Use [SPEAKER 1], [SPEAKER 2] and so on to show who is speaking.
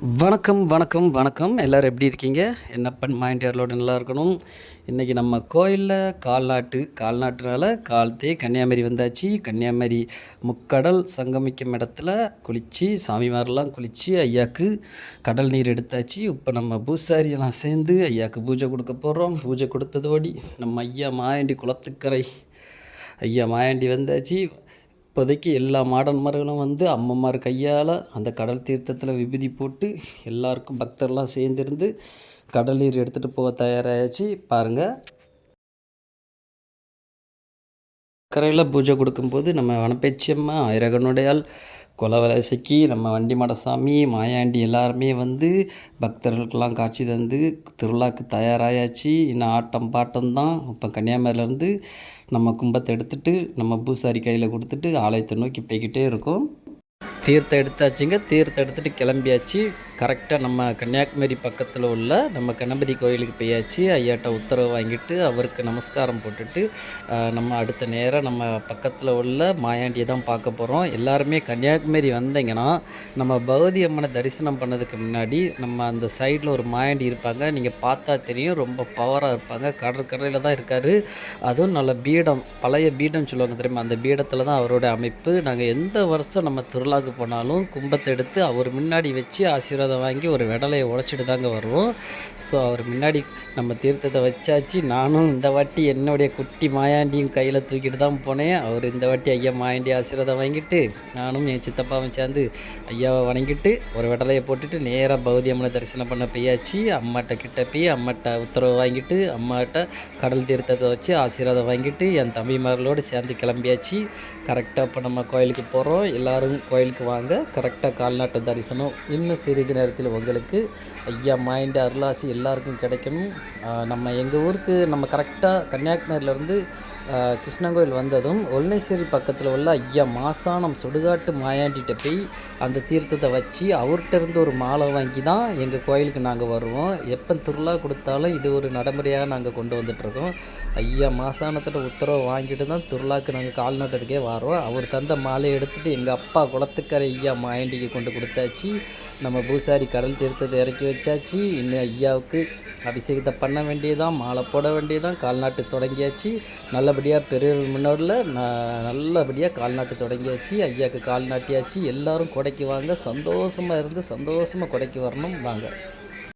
[SPEAKER 1] வணக்கம் வணக்கம் வணக்கம். எல்லோரும் எப்படி இருக்கீங்க? என்னப்பன் மைண்டியர்களோட நல்லா இருக்கணும்? இன்றைக்கி நம்ம கோயிலில் கால்நாட்டு கால்நாட்டுனால காலத்தே கன்னியாகுமரி வந்தாச்சு. கன்னியாகுமரி முக்கடல் சங்கமிக்கும் இடத்துல குளித்து சாமிமாரெலாம் குளித்து ஐயாவுக்கு கடல் நீர் எடுத்தாச்சு. இப்போ நம்ம பூசாரியெல்லாம் சேர்ந்து ஐயாவுக்கு பூஜை கொடுக்க போகிறோம் பூஜை கொடுத்ததோடி நம்ம ஐயா மாயாண்டி குளத்துக்கரை ஐயா மாயாண்டி வந்தாச்சு. இப்போதைக்கு எல்லா மாடன்மார்களும் வந்து அம்மம்மார் கையால் அந்த கடல் தீர்த்தத்தில் விபூதி போட்டு எல்லாருக்கும் பக்தர்லாம் சேர்ந்திருந்து கடல் நீர் எடுத்துகிட்டு போக தயாராகியாச்சு பாருங்கள் கரையில் பூஜை கொடுக்கும்போது நம்ம வனப்பேச்சியம்மா ஆயிரகனுடையால் கொலவலசைக்கு நம்ம வண்டி மடசாமி மாயாண்டி எல்லாருமே வந்து பக்தர்களுக்கெல்லாம் காட்சி தந்து திருவிழாக்கு தயாராகியாச்சு இன்னும் ஆட்டம் பாட்டம் தான். இப்போ கன்னியாகுமரியிலேருந்து நம்ம கும்பத்தை எடுத்துகிட்டு நம்ம பூசாரி கையில் கொடுத்துட்டு ஆலயத்தை நோக்கி போய்கிட்டே இருக்கோம். தீர்த்தம் எடுத்தாச்சுங்க. தீர்த்தம் எடுத்துகிட்டு கிளம்பியாச்சு. கரெக்டாக நம்ம கன்னியாகுமரி பக்கத்தில் உள்ள நம்ம கணபதி கோயிலுக்கு போயாச்சு. ஐயாட்ட உத்தரவு வாங்கிட்டு அவருக்கு நமஸ்காரம் போட்டுட்டு நம்ம அடுத்த நேரம் நம்ம பக்கத்தில் உள்ள மாயாண்டியை தான் பார்க்க போகிறோம் எல்லாருமே கன்னியாகுமரி வந்தீங்கன்னா நம்ம பகவதி அம்மனை தரிசனம் பண்ணதுக்கு முன்னாடி நம்ம அந்த சைடில் ஒரு மாயாண்டி இருப்பாங்க. நீங்கள் பார்த்தா தெரியும் ரொம்ப பவராக இருப்பாங்க. கடற்கரையில் தான் இருக்கார். அதுவும் நல்ல பீடம் பழைய பீடம் சொல்லுவாங்க தெரியுமா? அந்த பீடத்தில் தான் அவரோட அமைப்பு. நாங்கள் எந்த வருஷம் நம்ம திருவிழாவுக்கு போனாலும் கும்பத்தை எடுத்து அவர் முன்னாடி வச்சு ஆசீர்வாதம் வாங்கி ஒரு விடலையை உழைச்சிட்டு தாங்க வருவோம். ஸோ அவர் முன்னாடி நம்ம தீர்த்தத்தை வச்சாச்சு. நானும் இந்த வாட்டி என்னுடைய குட்டி மாயாண்டியும் கையில் தூக்கிட்டு தான் போனேன். அவர் இந்த வாட்டி ஐயா மாயாண்டி ஆசீர்வாதம் வாங்கிட்டு நானும் என் சித்தப்பாவும் சேர்ந்து ஐயாவை வணங்கிட்டு ஒரு விடலையை போட்டுட்டு நேராக பௌதி அம்மனை தரிசனம் பண்ண பெய்யாச்சு அம்மாட்ட கிட்ட போய் அம்மாட்ட உத்தரவு வாங்கிட்டு அம்மாட்ட கடல் தீர்த்தத்தை வச்சு ஆசீர்வாதம் வாங்கிட்டு என் தம்பிமார்களோடு சேர்ந்து கிளம்பியாச்சு. கரெக்டாக இப்போ நம்ம கோயிலுக்கு போகிறோம் எல்லோரும் கோயிலுக்கு வாங்க. கரெக்டாக கால்நாட்டு தரிசனம். இன்னும் சிறிது நேரத்தில் உங்களுக்கு ஐயா மைண்ட் அருளாசி எல்லாருக்கும் கிடைக்கணும். நம்ம எங்கள் ஊருக்கு நம்ம கரெக்டாக கன்னியாகுமரியிலேருந்து கிருஷ்ணங்கோயில் வந்ததும் ஒல்னேஸ்வரி பக்கத்தில் உள்ள ஐயா மாசானம் சுடுகாட்டு மாயாண்டிகிட்ட போய் அந்த தீர்த்தத்தை வச்சு அவர்கிட்ட இருந்து ஒரு மாலை வாங்கி தான் எங்கள் கோயிலுக்கு நாங்கள் வருவோம். எப்போ திருவிழா கொடுத்தாலும் இது ஒரு நடைமுறையாக நாங்கள் கொண்டு வந்துட்ருக்கோம் ஐயா மாசானத்தோட உத்தரவு வாங்கிட்டு தான் திருவிழாக்கு நாங்கள் கால்நட்டத்துக்கே வரோம். அவர் தந்த மாலையை எடுத்துகிட்டு எங்கள் அப்பா குளத்துக்கரை ஐயா மாயாண்டிக்கு கொண்டு கொடுத்தாச்சு. நம்ம பூசாரி கடல் தீர்த்தத்தை இறக்கி வச்சாச்சு. இன்னும் ஐயாவுக்கு அபிஷேகத்தை பண்ண வேண்டியதான் மாலை போட வேண்டியதான் கால்நாட்டு தொடங்கியாச்சு. நல்லபடியாக பெரியவர்கள் முன்னோரில் நல்லபடியாக கால்நாட்டு தொடங்கியாச்சு. ஐயாவுக்கு கால் நாட்டியாச்சு. எல்லோரும் கொடைக்கு வாங்க சந்தோஷமாக இருந்து சந்தோஷமாக கொடைக்கு வரணும். வாங்க.